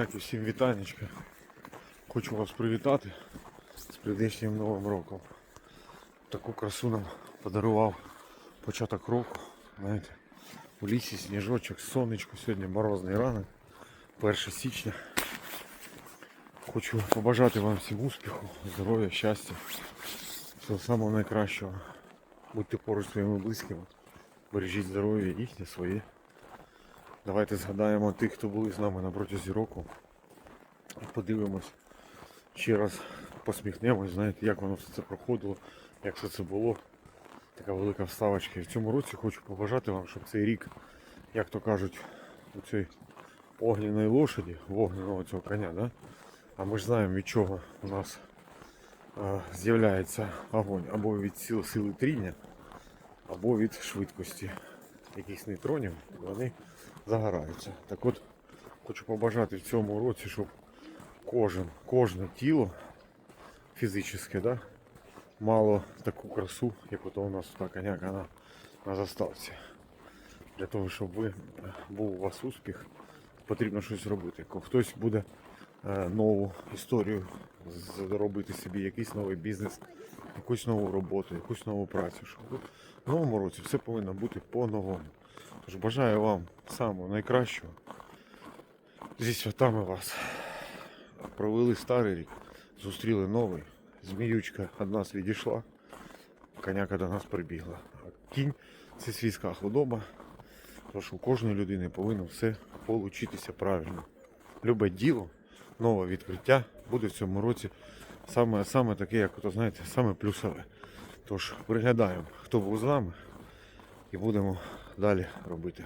Друзяки, всім вітанечка. Хочу вас привітати з прийдешнім Новим роком. Таку красу нам подарував початок року. Знаєте, у лісі сніжочок, сонечко, сьогодні морозний ранок, 1 січня. Хочу побажати вам всім успіху, здоров'я, щастя, всього самого найкращого. Будьте поруч своїми близькими, бережіть здоров'я їхнє, своє. Давайте згадаємо тих, хто були з нами на протязі року. Подивимось. Ще раз посміхнемось, знаєте, як воно все це проходило, як все це було. Така велика вставочка. І в цьому році хочу побажати вам, щоб цей рік, як то кажуть, у цій огняної лошаді, вогняного цього коня, да? а ми ж знаємо від чого у нас е, з'являється огонь або від сил, сили тріння, або від швидкості якихось нейтронів, вони загораються. Так от хочу побажати в цьому році, щоб кожен, кожне тіло фізичне, да, мало таку красу, як ото у нас та коняка на, на заставці. Для того, щоб ви, був у вас успіх, потрібно щось робити. Хтось буде е, нову історію заробити собі, якийсь новий бізнес, якусь нову роботу, якусь нову працю. Щоб в новому році все повинно бути по-новому. Тож бажаю вам самого найкращого. Зі святами вас. Провели старий рік, зустріли новий. Зміючка від нас відійшла, коняка до нас прибігла. А кінь це свійська худоба. Тож у кожної людини повинно все получитися правильно. Любе діло, нове відкриття буде в цьому році саме, саме таке, як ото, знаєте, саме плюсове. Тож пригадаємо, хто був з нами, і будемо далі робити.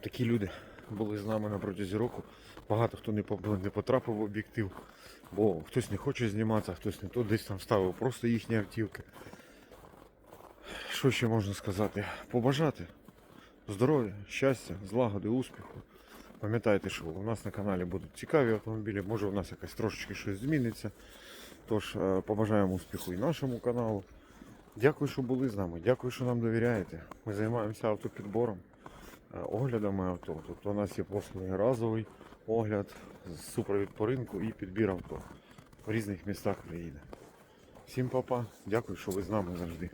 Такі люди були з нами на протязі року. Багато хто не потрапив в об'єктив, бо хтось не хоче зніматися, хтось не то десь там ставив просто їхні автівки. Що ще можна сказати? Побажати здоров'я, щастя, злагоди, успіху. Пам'ятайте, що у нас на каналі будуть цікаві автомобілі, може у нас якось трошечки щось зміниться. Тож е, побажаємо успіху і нашому каналу. Дякую, що були з нами. Дякую, що нам довіряєте. Ми займаємося автопідбором, оглядами авто. Тобто у нас є послуги разовий огляд, супровід по ринку і підбір авто в різних містах країни. Всім папа, дякую, що ви з нами завжди.